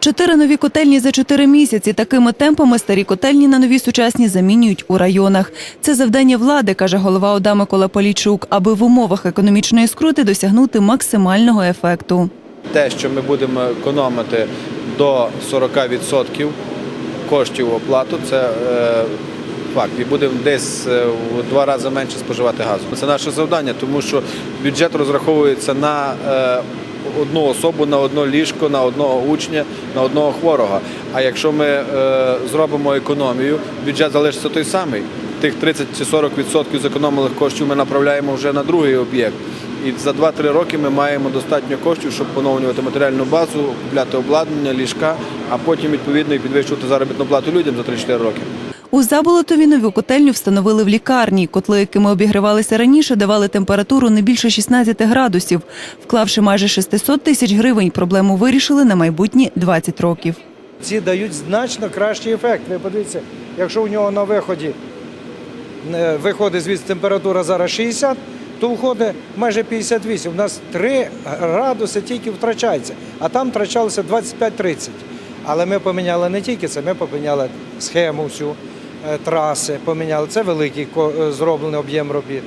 Чотири нові котельні за чотири місяці. Такими темпами старі котельні на нові сучасні замінюють у районах. Це завдання влади, каже голова ОДА Микола Полійчук, аби в умовах економічної скрути досягнути максимального ефекту. Те, що ми будемо економити до 40% коштів оплату, це е, факт. І будемо десь е, в два рази менше споживати газу. Це наше завдання, тому що бюджет розраховується на е, одну особу, на одне ліжко, на одного учня, на одного хворого. А якщо ми е, зробимо економію, бюджет залишиться той самий. Тих 30 чи 40% зекономлених коштів ми направляємо вже на другий об'єкт. І за 2-3 роки ми маємо достатньо коштів, щоб поновлювати матеріальну базу, купляти обладнання, ліжка, а потім відповідно і підвищувати заробітну плату людям за 3-4 роки. У Заболотові нову котельню встановили в лікарні. Котли, якими обігрівалися раніше, давали температуру не більше 16 градусів. Вклавши майже 600 тисяч гривень, проблему вирішили на майбутні 20 років. Ці дають значно кращий ефект. Ви подивіться, якщо у нього на виході е, виходить звідси температура зараз 60, то виходить майже 58. У нас 3 градуси тільки втрачається, а там втрачалося 25-30. Але ми поміняли не тільки це, ми поміняли схему всю траси, поміняли. Це великий е, зроблений об'єм робіт.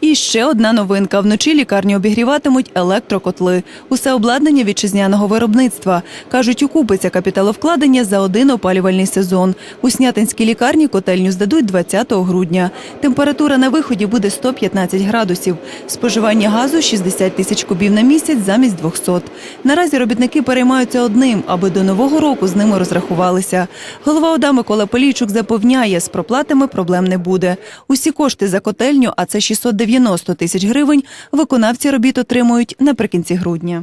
І ще одна новинка. Вночі лікарні обігріватимуть електрокотли. Усе обладнання вітчизняного виробництва. Кажуть, окупиться капіталовкладення за один опалювальний сезон. У Снятинській лікарні котельню здадуть 20 грудня. Температура на виході буде 115 градусів. Споживання газу 60 тисяч кубів на місяць замість 200. Наразі робітники переймаються одним, аби до нового року з ними розрахувалися. Голова ОДА Микола Полійчук запевняє, з проплатами проблем не буде. Усі кошти за котельню, а це 690 тисяч гривень, виконавці робіт отримують наприкінці грудня.